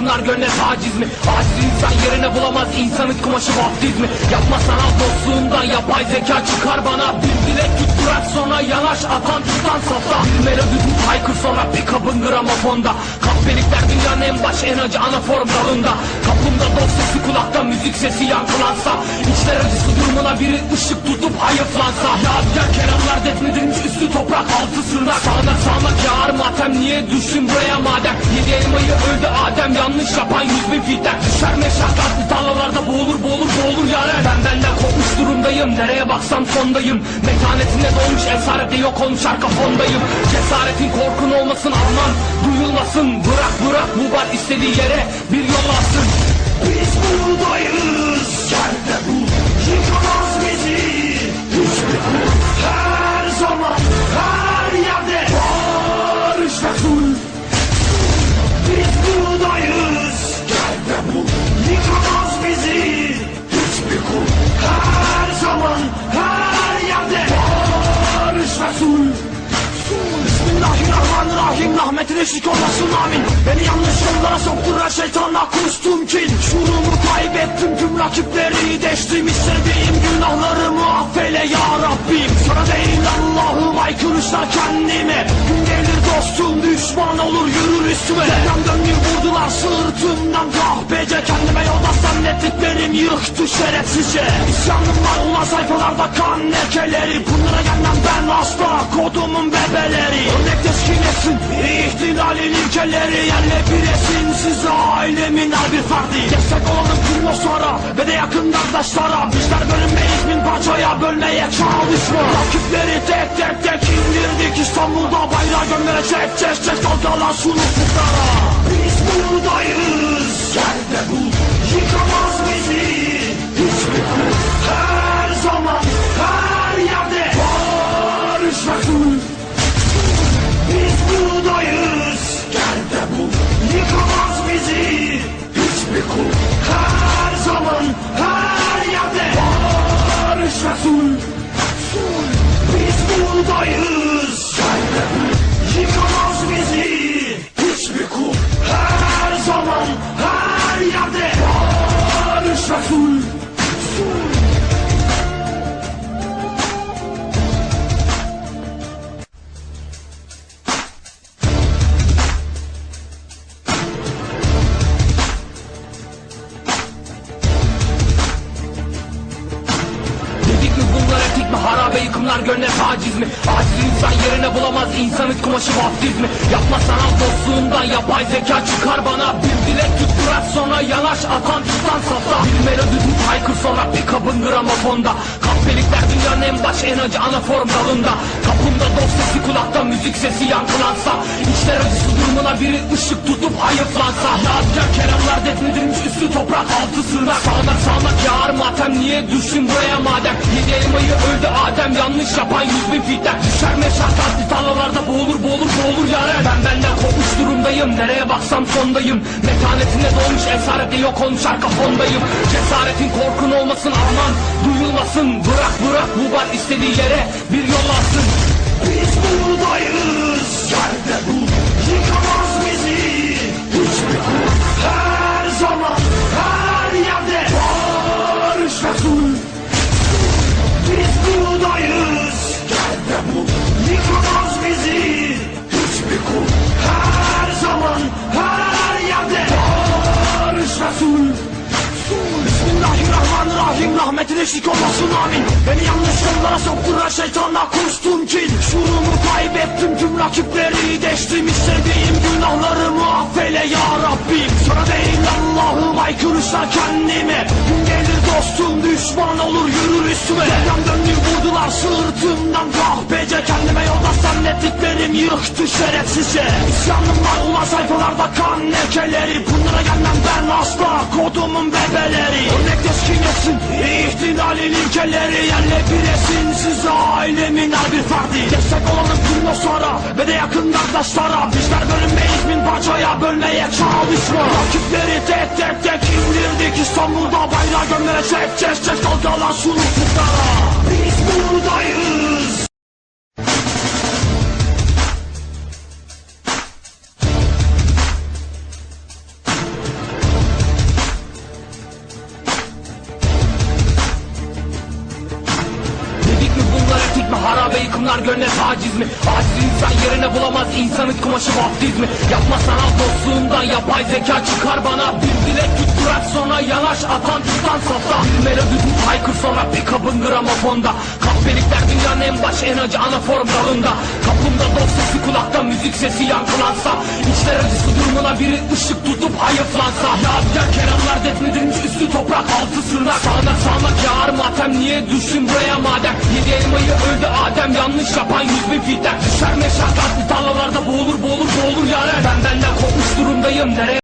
yıkımlar gönle taciz mi? Aciz insan yerine bulamaz. İnsanın kumaşı vaftizmi Yapma sanal dostluğundan yapay zeka çıkar bana sonra yanaş atan tutan safta melodi tut haykır sonra pick-up'ın gramofonda. Kahpelikler dünyanın en baş en acı anaform dalında. Kapımda dost sesi kulakta müzik sesi yankılansa. İçler acısı durumuna biri ışık tutup hayıflansa. Yadigar kelamlar defnedilmiş üstü toprak altı sırnak. Sağnak sağnak yağar matem niye düştün buraya madem? Yedi elmayı öldü Adem yanlış yapan yüz bin fitten Düşer meşakkatli tarlalarda boğulur boğulur boğulur yaren. Ben benden kopmuş durumdayım nereye baksam sondayım. Metanetinde dolmuş esarette yok olmuş arka Cesaretin korkun olmasın aman duyulmasın. Bırak bırak bu var istediği yere bir yol alsın Biz buradayız Yerde bu. Yıkamaz bizi. Hiçbir Eşlik olmasın amin Beni yanlış yollara sokturan şeytanla kustum kin Şuurumu kaybettim. Tüm rakipleri deştim İstediğim günahlarımı affeyle ya Rabbim. Sana değil Allah'ım. Aykırışlar kendime. Gün gelir düşman olur yürür üstüme. Dedem döndü vurdular sırtımdan kahpece Kendime yolda zannettiklerim yıktı şerefsizce. İsyanım var ulan sayfalarda kan lekeleri. Bunlara gelmem ben asla kodumun bebeleri. Örnek teskin ihtilalin ilkeleri. Yerle bir etsin size ailemin her bir ferdi. Destek olalım kurmoslara ve de yakın kardeşlara parçaya bölmeye çalışma Rakipleri tek tek tek indirdik. İstanbul'da bayrağı gömerecek Çeş çeş dalgalansın ufuklara Biz buradayız bu Yıkamaz bizi. Hiçbir kul Her zaman Her yerde. Barış ve sul taciz mi? Aciz insan yerine bulamaz. İnsanın kumaşı vaftiz mi? Yapma sanal dostluğundan yapay zeka çıkar bana. Bir dilek tut bırak sonra yanaş. Atan tutan safta. Bir melodi tut haykır sonra pick-up'ın gramofonda. Kahpelikler dünyanın en baş en acı anaform dalında. Kapımda dost sesi kulakta müzik sesi yankılansa. İçler acısı durumuna biri ışık tutup hayıflansa Yadigar kelamlar defnedilmiş üstü toprak altı sırnak. Sağnak sağnak yağar matem niye düştün buraya madem? Yedi elmayı öldü Adem yanlış yapan yüz bin fitten Düşer meşakkatli tarlalarda boğulur boğulur boğulur yaren Ben benden kopmuş durumdayım nereye baksam sondayım. Metanetinde dolmuş esarette yok olmuş arka Cesaretin korkun olmasın aman duyulmasın. Bırak bırak bu var istediği yere bir yol alsın Biz buradayız Bismillahirrahmanirrahim Rahmetin eşlik olmasın amin. Beni yanlış yollara sokturan şeytanla kustum kin Şuurumu kaybettim tüm rakipleri deştim İstediğim günahlarımı affeyle ya Rabbim. Sana değil Allah'ım aykırışlar kendime Gün dostum düşman olur yürür üstüme. Dedem döndü vurdular sırtımdan kahpece Kendime yolda zannettiklerim yıktı şerefsizce İsyanım var ulan sayfalarda kan lekeleri. Bunlara gelmem ben asla kodumun bebeleri. Örnek teskin etsin ihtilalin ilkeleri. Yerle bir etsin size ailemin her bir ferdi. Destek olalım kurmoslara ve de yakın kardeşlara Bizler bölünmeyiz bin parçaya bölmeye çalışma Rakipleri tek tek tek indirdik. İstanbul'da bayrağı gömerecek Çeş çeş dalgalansın ufuklara Biz buradayız yıkımlar gönle taciz mi? Aciz insan yerine bulamaz insanın kumaşı vaftiz mi? Yapma sanal dostluğundan yapay zeka çıkar bana. Bir dilek tutturak sonra yanaş atan tutan safta Bir melodi tut haykır sonra pick-up'ın gramofonda Kahpelikler dünyanın en baş en acı ana form dalında Kapımda dost sesi kulakta müzik sesi yankılansa İçler acısı durumuna biri ışık tutup hayıflansa. Yadigar kelamlar defnedilmiş üstü toprak altı sırnak. Sağnak sağnak yağar matem niye düştün buraya madem? Yedi elmayı öldü Adem yanlış yapan yüz bin fitten Düşer meşakkatli tarlalarda boğulur boğulur boğulur yaren. Ben benden kopmuş durumdayım nereye